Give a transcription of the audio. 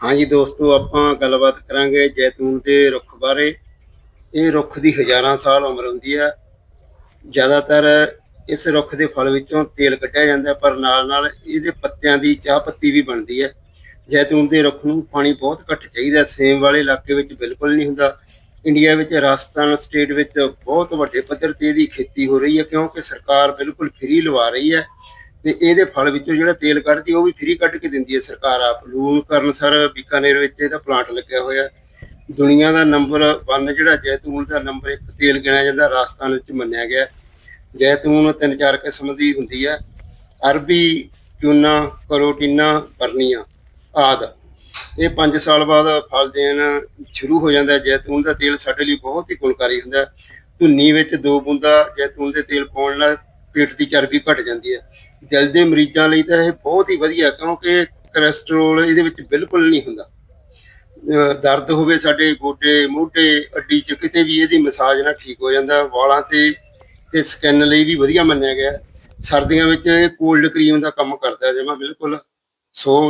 ਹਾਂਜੀ ਦੋਸਤੋ, ਆਪਾਂ ਗੱਲਬਾਤ ਕਰਾਂਗੇ ਜੈਤੂਨ ਦੇ ਰੁੱਖ ਬਾਰੇ। ਇਹ ਰੁੱਖ ਦੀ ਹਜ਼ਾਰਾਂ ਸਾਲ ਉਮਰ ਹੁੰਦੀ ਹੈ ਜ਼ਿਆਦਾਤਰ ਇਸ ਰੁੱਖ ਦੇ ਫਲ ਵਿੱਚੋਂ ਤੇਲ ਕੱਢਿਆ ਜਾਂਦਾ, ਪਰ ਨਾਲ ਨਾਲ ਇਹਦੇ ਪੱਤਿਆਂ ਦੀ ਚਾਹ ਪੱਤੀ ਵੀ ਬਣਦੀ ਹੈ ਜੈਤੂਨ ਦੇ ਰੁੱਖ ਨੂੰ ਪਾਣੀ ਬਹੁਤ ਘੱਟ ਚਾਹੀਦਾ, ਸੇਮ ਵਾਲੇ ਇਲਾਕੇ ਵਿੱਚ ਬਿਲਕੁਲ ਨਹੀਂ ਹੁੰਦਾ। ਇੰਡੀਆ ਵਿੱਚ ਰਾਜਸਥਾਨ ਸਟੇਟ ਵਿੱਚ ਬਹੁਤ ਵੱਡੇ ਪੱਧਰ ਤੇ ਇਹਦੀ ਖੇਤੀ ਹੋ ਰਹੀ ਹੈ ਕਿਉਂਕਿ ਸਰਕਾਰ ਬਿਲਕੁਲ ਫ੍ਰੀ ਲਵਾ ਰਹੀ ਹੈ ਤੇ ਇਹਦੇ ਫਲ ਵਿੱਚੋਂ ਜਿਹੜਾ ਤੇਲ ਕੱਢਦੀ ਉਹ ਵੀ ਫ੍ਰੀ ਕੱਢ ਕੇ ਦਿੰਦੀ ਹੈ ਸਰਕਾਰ ਆਪ। ਲੂਣ ਕਰਨ ਸਰ ਬੀਕਾਨੇਰ ਵਿੱਚ ਇਹਦਾ ਪਲਾਂਟ ਲੱਗਿਆ ਹੋਇਆ। ਦੁਨੀਆ ਦਾ ਨੰਬਰ 1 ਜਿਹੜਾ ਜੈਤੂਨ ਦਾ ਨੰਬਰ 1 ਤੇਲ ਗਿਣਿਆ ਜਾਂਦਾ, ਰਾਜਸਥਾਨ ਵਿੱਚ ਮੰਨਿਆ ਗਿਆ। ਜੈਤੂਨ ਤਿੰਨ ਚਾਰ ਕਿਸਮ ਦੀ ਹੁੰਦੀ ਹੈ ਅਰਬੀ, ਚੂਨਾ, ਕਰੋਟੀਨਾ ਬਰਨੀਆ ਆਦ। ਇਹ 5 ਸਾਲ ਬਾਅਦ ਫਲ ਦੇਣ ਸ਼ੁਰੂ ਹੋ ਜਾਂਦਾ। ਜੈਤੂਨ ਦਾ ਤੇਲ ਸਾਡੇ ਲਈ ਬਹੁਤ ਹੀ ਗੁਣਕਾਰੀ ਹੁੰਦਾ। ਧੁੰਨੀ ਵਿੱਚ ਦੋ ਬੂੰਦਾ ਜੈਤੂਨ ਦੇ ਤੇਲ ਪਾਉਣ ਨਾਲ ਪੇਟ ਦੀ ਚਰਬੀ ਘਟ ਜਾਂਦੀ ਹੈ ਦਿਲ ਦੇ ਮਰੀਜ਼ਾਂ ਲਈ ਤਾਂ ਇਹ ਬਹੁਤ ਹੀ ਵਧੀਆ ਕਿਉਂਕਿ ਕੋਲੇਸਟ੍ਰੋਲ ਇਹਦੇ ਵਿੱਚ ਬਿਲਕੁਲ ਨਹੀਂ ਹੁੰਦਾ। ਦਰਦ ਹੋਵੇ ਸਾਡੇ ਗੋਡੇ, ਮੋਢੇ, ਅੱਡੀ ਚ ਕਿਤੇ ਵੀ ਇਹਦੀ ਮਸਾਜ ਨਾਲ ਠੀਕ ਹੋ ਜਾਂਦਾ, ਵਾਲਾਂ ਤੇ ਤੇ ਸਕਿਨ ਲਈ ਵੀ ਵਧੀਆ ਮੰਨਿਆ ਗਿਆ। ਸਰਦੀਆਂ ਵਿੱਚ ਇਹ ਕੋਲਡ ਕਰੀਮ ਦਾ ਕੰਮ ਕਰਦਾ ਜਮਾ ਬਿਲਕੁਲ। ਸੋ